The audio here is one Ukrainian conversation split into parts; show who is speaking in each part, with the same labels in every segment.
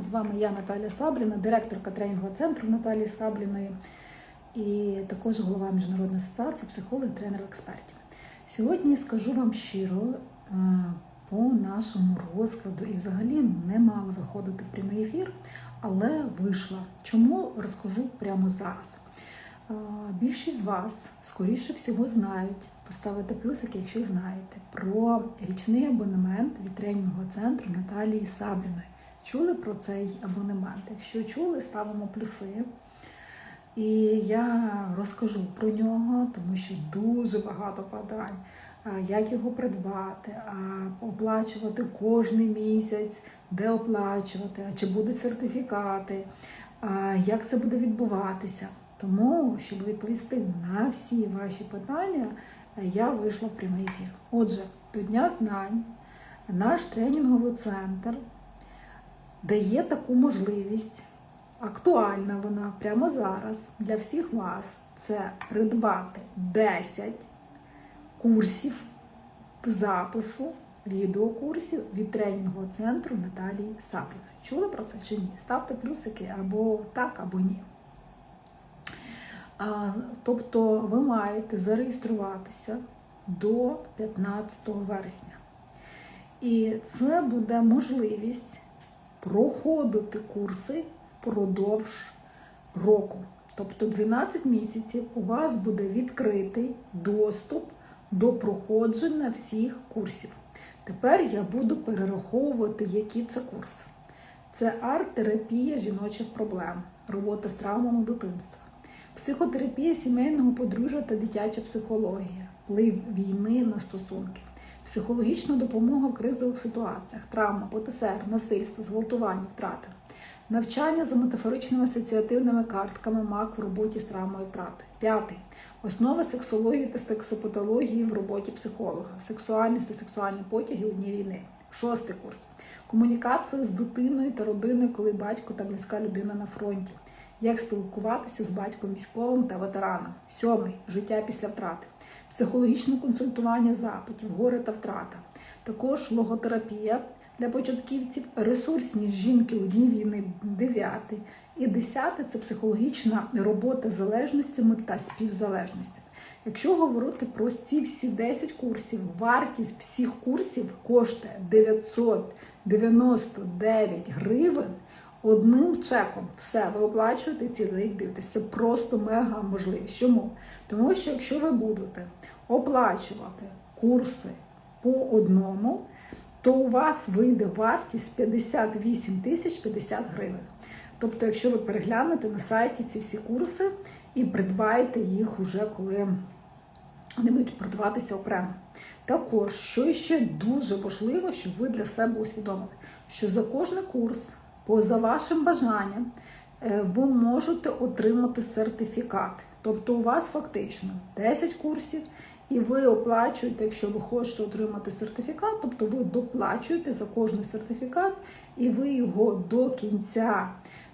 Speaker 1: З вами я Наталія Сабліна, директорка тренінгового центру Наталії Сабліної і також голова Міжнародної асоціації психологів, тренерів, експертів. Сьогодні скажу вам щиро е, по нашому розкладу і взагалі не мала виходити в прямий ефір, але вийшла. Чому розкажу прямо зараз? Е, Більшість з вас, скоріше всього, знають, поставити плюсики, якщо знаєте, про річний абонемент від тренінгового центру Наталії Сабліної. Чули про цей абонемент? Якщо чули, ставимо плюси. І я розкажу про нього, тому що дуже багато подань, як його придбати, а, оплачувати кожний місяць, де оплачувати, а чи будуть сертифікати, а, як це буде відбуватися. Тому, щоб відповісти на всі ваші питання, я вийшла в прямий ефір. Отже, до Дня знань наш тренінговий центр дає таку можливість, актуальна вона прямо зараз для всіх вас, це придбати 10 курсів запису, відеокурсів від тренінгового центру Наталії Сабліної. Чули про це чи ні? Ставте плюсики або так, або ні. Тобто ви маєте зареєструватися до 15 вересня. І це буде можливість проходити курси впродовж року. Тобто 12 місяців у вас буде відкритий доступ до проходження всіх курсів. Тепер я буду перераховувати, які це курси. Це арт-терапія жіночих проблем, робота з травмами дитинства, психотерапія сімейного подружжя та дитяча психологія, вплив війни на стосунки, психологічна допомога в кризових ситуаціях, травма, ПТСР, насильство, зґвалтування, втрати, навчання за метафоричними асоціативними картками МАК в роботі з травмою втрати. П'ятий. Основи сексології та сексопатології в роботі психолога, сексуальність та сексуальні потяги у дні війни. Шостий курс. Комунікація з дитиною та родиною, коли батько та близька людина на фронті. Як спілкуватися з батьком військовим та ветераном. Сьомий життя після втрати, психологічне консультування запитів, горе та втрата. Також логотерапія для початківців, ресурсність жінки у дні війни. Дев'ятий. І десяте це психологічна робота з залежностями та співзалежностями. Якщо говорити про ці всі 10 курсів, вартість всіх курсів коштує 999 гривень одним чеком. Все, ви оплачуєте цілий рік дивитесь. Це просто мега можливість. Чому? Тому що якщо ви будете оплачувати курси по одному, то у вас вийде вартість 58 тисяч 50 гривень. Тобто, якщо ви переглянете на сайті ці всі курси і придбаєте їх уже коли вони будуть продаватися окремо. Також, що ще дуже важливо, щоб ви для себе усвідомили, що за кожний курс, поза вашим бажанням, ви можете отримати сертифікат. Тобто у вас фактично 10 курсів, і ви оплачуєте, якщо ви хочете отримати сертифікат, тобто ви доплачуєте за кожний сертифікат, і ви його до кінця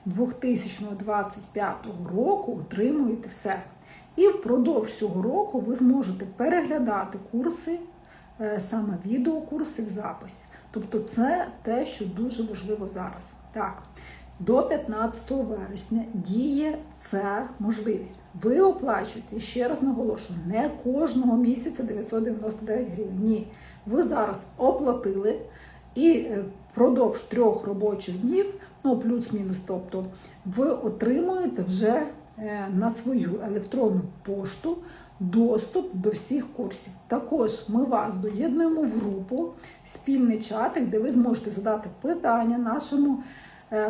Speaker 1: 2025 року отримуєте все. І впродовж цього року ви зможете переглядати курси, саме відеокурси в записі. Тобто це те, що дуже важливо зараз. Так, до 15 вересня діє ця можливість. Ви оплачуєте, ще раз наголошую, не кожного місяця 999 гривень. Ні. Ви зараз оплатили і впродовж трьох робочих днів, ну плюс-мінус, тобто, ви отримуєте вже на свою електронну пошту доступ до всіх курсів. Також ми вас доєднуємо в групу, спільний чатик, де ви зможете задати питання нашому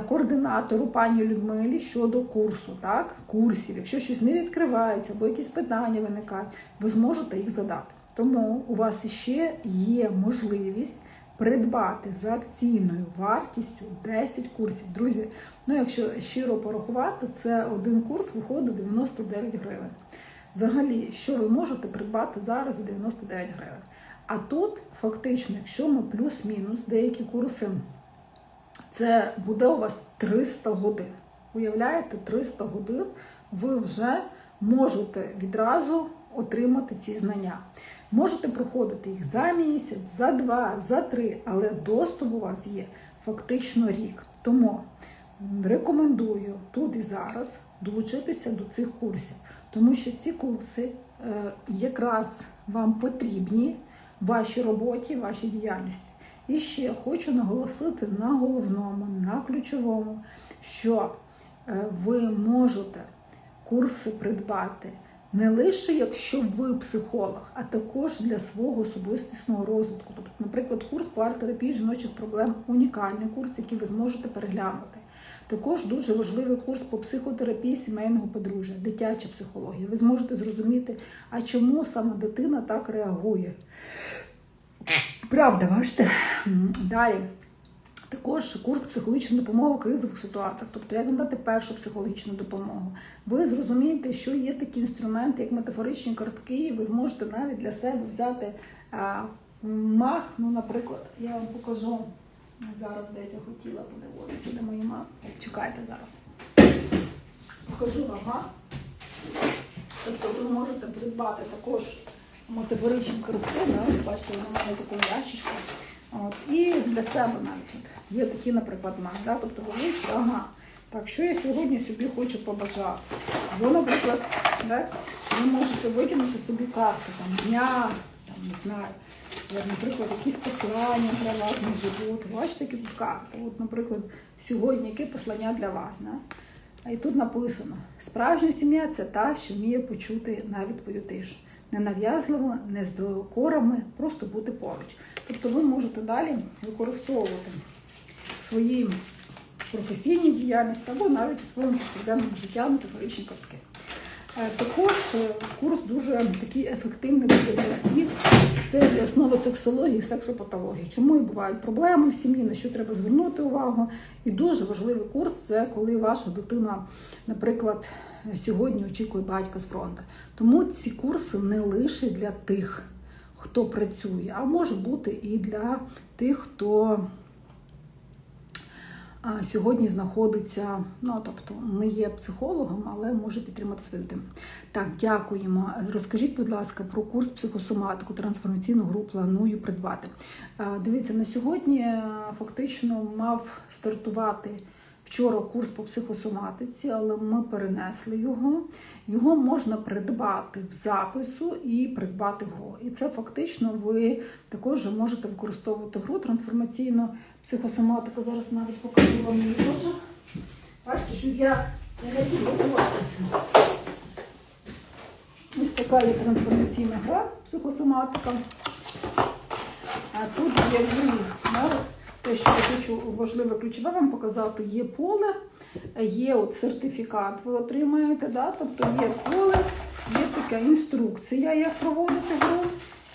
Speaker 1: координатору пані Людмилі щодо курсу, так, курсів. Якщо щось не відкривається або якісь питання виникають, ви зможете їх задати. Тому у вас ще є можливість придбати за акційною вартістю 10 курсів. Друзі, ну якщо щиро порахувати, це один курс виходить 99 гривень. Взагалі, що ви можете придбати зараз за 99 гривень? А тут, фактично, якщо ми плюс-мінус деякі курси, це буде у вас 300 годин. Уявляєте, 300 годин ви вже можете відразу отримати ці знання. Можете проходити їх за місяць, за два, за три, але доступ у вас є фактично рік. Тому рекомендую тут і зараз долучитися до цих курсів, тому що ці курси е, якраз вам потрібні в вашій роботі, вашій діяльності. І ще хочу наголосити на головному, на ключовому, що е, ви можете курси придбати не лише якщо ви психолог, а також для свого особистісного розвитку. Тобто, наприклад, курс по арт-терапії жіночих проблем унікальний курс, який ви зможете переглянути. Також дуже важливий курс по психотерапії сімейного подружжя, дитяча психологія. Ви зможете зрозуміти, а чому саме дитина так реагує. Правда, бачите? Далі. Також курс психологічної допомоги в кризових ситуаціях, тобто як надати першу психологічну допомогу. Ви зрозумієте, що є такі інструменти, як метафоричні картки, і ви зможете навіть для себе взяти а, мах. Ну, наприклад, я вам покажу зараз, десь я хотіла подивитися, де мої мах. Чекайте зараз. Покажу вам мах. Тобто ви можете придбати також метафоричні картки, да? бачите, вона має таку ящичку. От, і для себе навіть є такі, наприклад, мак. Да? Тобто бачите, ага. Так, що я сьогодні собі хочу побажати? Або, наприклад, так, ви можете викинути собі карту там, дня, там, не знаю, наприклад, якісь послання для вас на живот. Бачите, які тут карти. От, наприклад, сьогодні яке послання для вас. Да? І тут написано: справжня сім'я це та, що вміє почути навіть твою тишу. Не нав'язливо, не з докорами, просто бути поруч. Тобто ви можете далі використовувати в своїй професійній діяльності або навіть у своєму повсякденному житті метафоричні картки. Е, Також е, курс дуже такий ефективний для всіх. Це для основи сексології і сексопатології. Чому і бувають проблеми в сім'ї, на що треба звернути увагу. І дуже важливий курс це коли ваша дитина, наприклад, сьогодні очікує батька з фронту. Тому ці курси не лише для тих, хто працює, а може бути і для тих, хто сьогодні знаходиться, ну тобто не є психологом, але може підтримати свою дитину. Так, дякуємо. Розкажіть, будь ласка, про курс психосоматику, трансформаційну гру планую придбати. Дивіться, на сьогодні е, фактично мав стартувати. Вчора курс по психосоматиці, але ми перенесли його. Його можна придбати в запису і придбати гру. І це фактично ви також можете використовувати гру трансформаційну психосоматику. Зараз навіть покажу вам її теж. Бачите, що я не хотів готуватися. Ось така є трансформаційна гра психосоматика. А тут є вміст. Те, що я хочу важливе ключове вам показати, є поле, є от сертифікат, ви отримаєте, да? тобто є поле, є така інструкція, як проводити гру,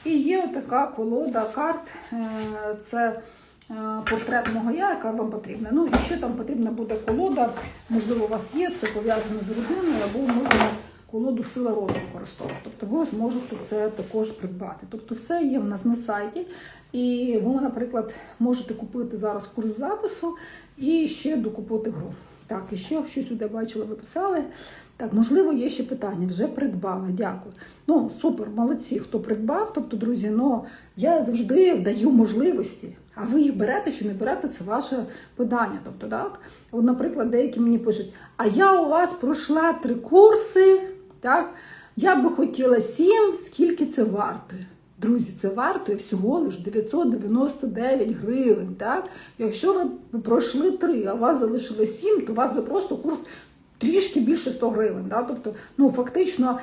Speaker 1: і є така колода карт, е, це е, портрет мого я, яка вам потрібна. Ну і ще там потрібна буде колода, можливо, у вас є, це пов'язано з родиною, або можна колоду сила роду використовувати. Тобто ви зможете це також придбати. Тобто все є в нас на сайті. І ви, наприклад, можете купити зараз курс запису і ще докупити гру. Так, і ще щось туди бачила, ви писали. Так, можливо, є ще питання. Вже придбала. Дякую. Ну, супер, молодці, хто придбав. Тобто, друзі, ну я завжди даю можливості. А ви їх берете чи не берете, це ваше питання. Тобто, так, от, наприклад, деякі мені пишуть: а я у вас пройшла три курси, так, я би хотіла сім, скільки це вартує. Друзі, це вартує всього лиш 999 гривень. Так? Якщо ви пройшли три, а у вас залишили 7, то у вас би просто курс трішки більше 100 гривень. Так? Тобто, ну, фактично,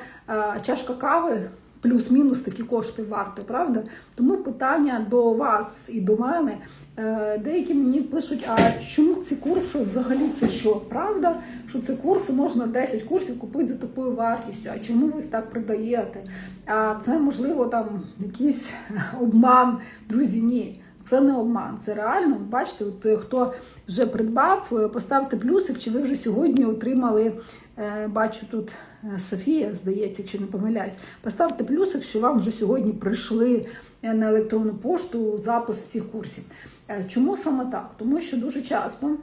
Speaker 1: чашка кави плюс-мінус такі кошти варто, правда? Тому питання до вас і до мене. Е, Деякі мені пишуть, а чому ці курси взагалі це що? Правда, що ці курси можна 10 курсів купити за такою вартістю? А чому ви їх так продаєте? А це можливо там якийсь обман. Друзі, ні. Це не обман, це реально. Бачите, от е, хто вже придбав, е, поставте плюсик, чи ви вже сьогодні отримали, бачу тут Софія, здається, чи не помиляюсь. Поставте плюсик, що вам вже сьогодні прийшли на електронну пошту запис всіх курсів. Чому саме так? Тому що дуже часто.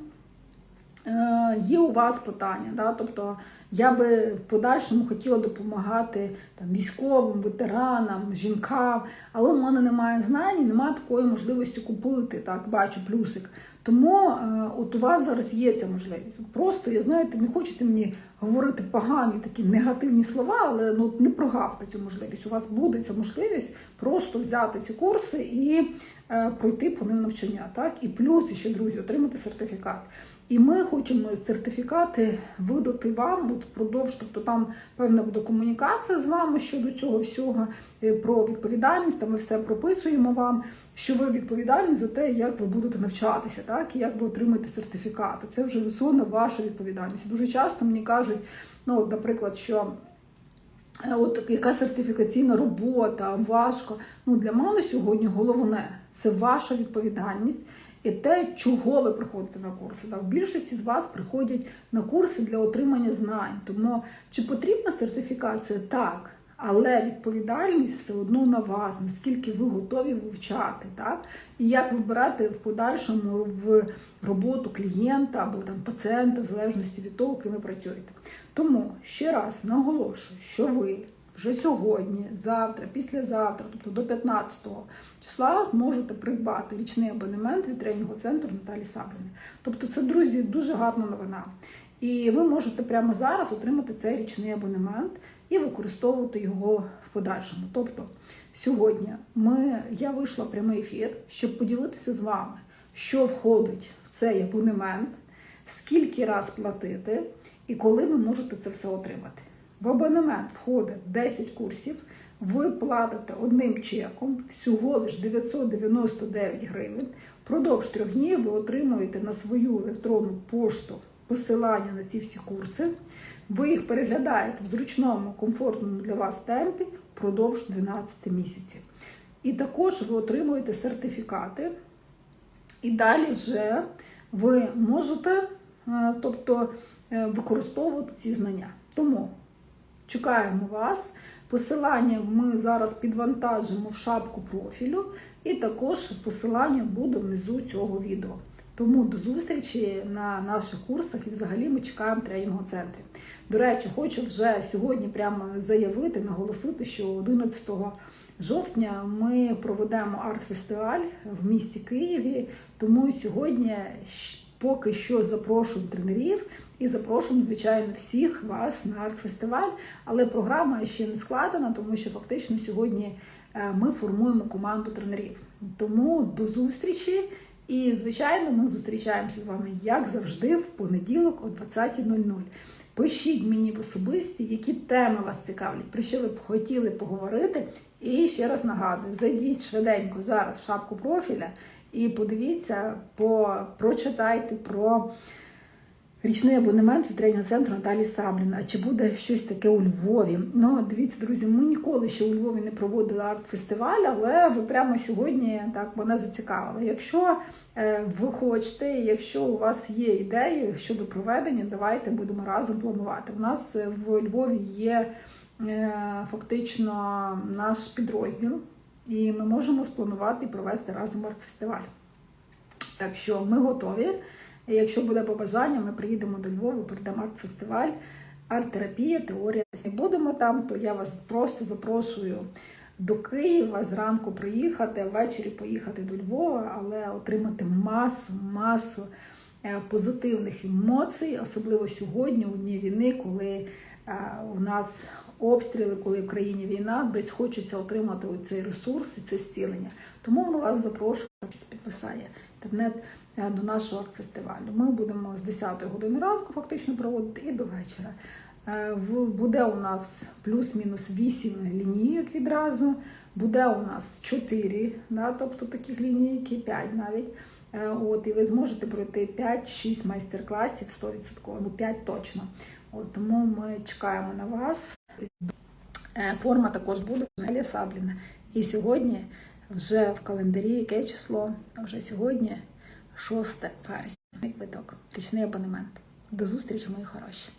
Speaker 1: Є у вас питання, да? тобто я би в подальшому хотіла допомагати там, військовим, ветеранам, жінкам, але в мене немає знань, немає такої можливості купити. Так, бачу плюсик. Тому е, от у вас зараз є ця можливість. Просто я знаєте, не хочеться мені говорити погані такі негативні слова, але ну не прогавте цю можливість. У вас буде ця можливість просто взяти ці курси і е, пройти по ним навчання. Так і плюс ще друзі, отримати сертифікат. І ми хочемо сертифікати видати вам впродовж, тобто там певна буде комунікація з вами щодо цього всього, е, про відповідальність. Там ми все прописуємо вам, що ви відповідальні за те, як ви будете навчатися, так і як ви отримаєте сертифікати. Це вже зона ваша відповідальність. Дуже часто мені кажуть, ну, от, наприклад, що. Е, От яка сертифікаційна робота, важко. Ну для мене сьогодні головне це ваша відповідальність і те, чого ви приходите на курси. Так, більшості з вас приходять на курси для отримання знань. Тому чи потрібна сертифікація? Так. Але відповідальність все одно на вас, наскільки ви готові вивчати, так? І як вибирати в подальшому в роботу клієнта або там пацієнта, в залежності від того, ким ви працюєте. Тому ще раз наголошую, що ви вже сьогодні, завтра, післязавтра, тобто до 15 числа, зможете придбати річний абонемент від тренінгового центру Наталі Сабліни. Тобто, це, друзі, дуже гарна новина. І ви можете прямо зараз отримати цей річний абонемент і використовувати його в подальшому. Тобто, сьогодні ми, я вийшла в прямий ефір, щоб поділитися з вами, що входить в цей абонемент, скільки раз платити і коли ви можете це все отримати. В абонемент входить 10 курсів. Ви платите одним чеком всього лиш 999 гривень. Впродовж трьох днів ви отримуєте на свою електронну пошту посилання на ці всі курси. Ви їх переглядаєте в зручному, комфортному для вас темпі впродовж 12 місяців. І також ви отримуєте сертифікати. І далі вже ви можете е, тобто, е, використовувати ці знання. Тому чекаємо вас. Посилання ми зараз підвантажимо в шапку профілю, і також посилання буде внизу цього відео. Тому до зустрічі на наших курсах і взагалі ми чекаємо в тренінговому центрі. До речі, хочу вже сьогодні прямо заявити, наголосити, що 11 жовтня ми проведемо арт-фестиваль в місті Києві. Тому сьогодні поки що запрошую тренерів і запрошуємо, звичайно, всіх вас на арт-фестиваль. Але програма ще не складена, тому що фактично сьогодні ми формуємо команду тренерів. Тому до зустрічі. І, звичайно, ми зустрічаємося з вами, як завжди, в понеділок о 20.00. Пишіть мені в особисті, які теми вас цікавлять, про що ви б хотіли поговорити. І ще раз нагадую: зайдіть швиденько зараз в шапку профіля і подивіться, по, прочитайте про річний абонемент від тренінгового центру Наталі Сабліна. А чи буде щось таке у Львові? Ну, дивіться, друзі, ми ніколи ще у Львові не проводили арт-фестиваль, але ви прямо сьогодні так мене зацікавили. Якщо е, ви хочете, якщо у вас є ідеї щодо проведення, давайте будемо разом планувати. У нас в Львові є е, фактично наш підрозділ, і ми можемо спланувати і провести разом арт-фестиваль. Так що ми готові. Якщо буде побажання, ми приїдемо до Львова, прийдемо арт-фестиваль, арт-терапія, теорія. Якщо будемо там, то я вас просто запрошую до Києва зранку приїхати, ввечері поїхати до Львова, але отримати масу, масу е, позитивних емоцій, особливо сьогодні, у дні війни, коли у нас обстріли, коли в країні війна, десь хочеться отримати цей ресурс і це зцілення. Тому ми вас запрошуємо, підписає інтернет до нашого фестивалю. Ми будемо з 10 години ранку фактично проводити і до вечора. Буде у нас плюс-мінус 8 лінійок відразу, буде у нас 4, да, тобто таких лінійки, 5 навіть. От, І ви зможете пройти 5-6 майстер-класів 100%, ну 5 точно. От, Тому ми чекаємо на вас. Форма також буде Нелі Сабліна. І сьогодні вже в календарі яке число? Вже сьогодні 6 вересня. Квиток, річний абонемент. До зустрічі, мої хороші.